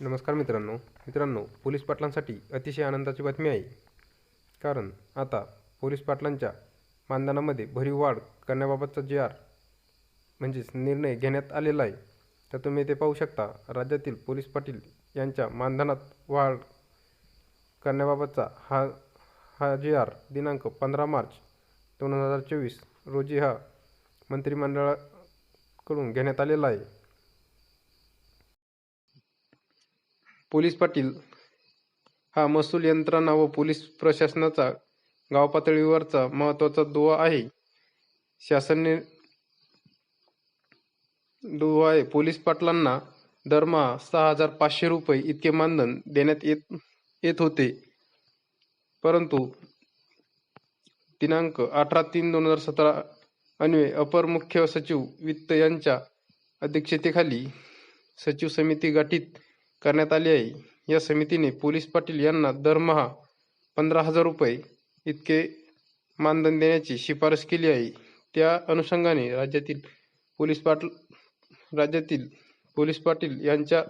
नमस्कार मित्रांनो. मित्रांनो पोलीस पाटलांसाठी अतिशय आनंदाची बातमी आहे. कारण आता पोलीस पाटलांच्या मानधनामध्ये भरीव वाढ करण्याबाबतचा जे आर म्हणजेच निर्णय घेण्यात आलेला आहे तर तुम्ही ते पाहू शकता. राज्यातील पोलीस पाटील यांच्या मानधनात वाढ करण्याबाबतचा हा हा जे आर दिनांक पंधरा मार्च दोन हजार चोवीस रोजी हा मंत्रिमंडळाकडून घेण्यात आलेला आहे. पोलीस पाटील. हा महसूल यंत्रणा व पोलीस प्रशासनाचा गावपातळीवरचा महत्त्वाचा दुवा आहे. शासनाने दुवा आहे. पोलीस पाटलांना दरमहा सहा हजार पाचशे रुपये इतके मानधन देण्यात येत येत होते. परंतु दिनांक अठरा तीन दोन हजार सतरा अन्वये अपर मुख्य सचिव वित्त यांच्या अध्यक्षतेखाली सचिव समिती गठीत करण्यात आली आहे. या समितीने पोलीस पाटील यांना दरमहा पंधरा हजार रुपये इतके मानधन देण्याची शिफारस केली आहे. त्या अनुषंगाने राज्यातील पोलीस पाटील राज्यातील पोलीस पाटील यांच्या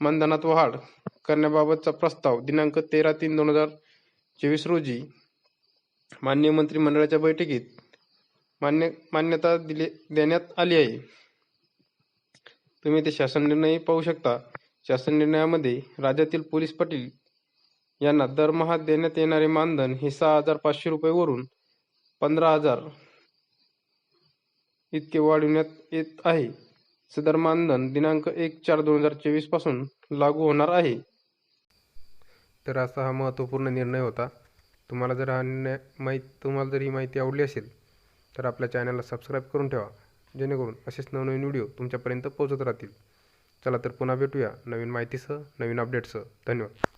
मानधनात वाढ करण्याबाबतचा प्रस्ताव दिनांक तेरा तीन दोन हजार चोवीस रोजी मान्य मंत्रिमंडळाच्या बैठकीत मान्य मान्यता दिले देण्यात आली आहे. तुम्ही ते शासन निर्णय पाहू शकता. शासन निर्णयामध्ये राज्यातील पोलीस पाटील यांना दरमहा देण्यात येणारे मानधन हे सहा हजार पाचशे रुपयेवरून पंधरा हजार इतके वाढविण्यात येत आहे. सदर मानधन दिनांक एक चार दोन हजार चोवीसपासून लागू होणार आहे. तर असा हा महत्त्वपूर्ण निर्णय होता. तुम्हाला जर हा निर्णय माहीत तुम्हाला जर ही माहिती आवडली असेल तर आपल्या चॅनलला सबस्क्राईब करून ठेवा. जेणेकरून असेच नवनवीन व्हिडिओ तुमच्यापर्यंत पोहोचत राहतील. चला तर पुन्हा भेटूया नवीन माहितीसह नवीन अपडेट्सह धन्यवाद.